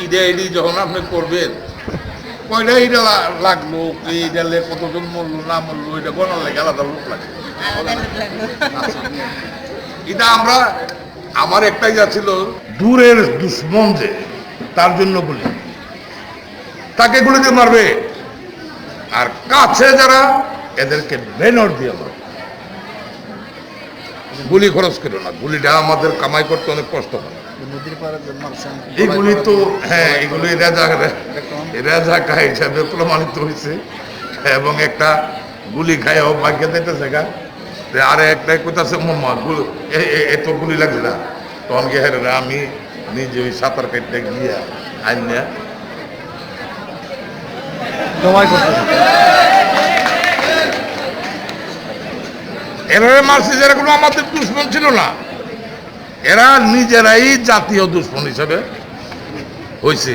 এইটা এইটি যখন আপনি করবেন কয়টা এইটা লাগল এইটা কতজন মরলো না মরলো এটা গণার লাগে? আলাদা লোক লাগে। এটা আমরা আমার একটা ইয়া ছিল দূরের দুশ্মন যে তার জন্য বলি। তাকে গুলি দিয়ে মারবে। আর কাছে যারা এদেরকে বেনর দিয়ে মারবে। গুলি খরচ করো না। গুলিটা আমাদের কামাই করতে অনেক কষ্ট হয়। এগুলি তো হ্যাঁ এগুলি রেজা রেজা খা হিসাবে প্রমাণিত হয়েছে। এবং একটা গুলি খাইও ভাগ্যে দিতেছে গা। যে একটা কোথাছে মোম্মা এত গুলি লাগছে না। তখন হেরে আমি নিজে ওই সাঁতার কাটতে গিয়া আইনা জমাই করতেছে এরা মারছে যারা কোনো আমাদের দুশ্মন ছিল না। এরা নিজেরাই জাতীয় দুশ্মন হিসেবে হয়েছে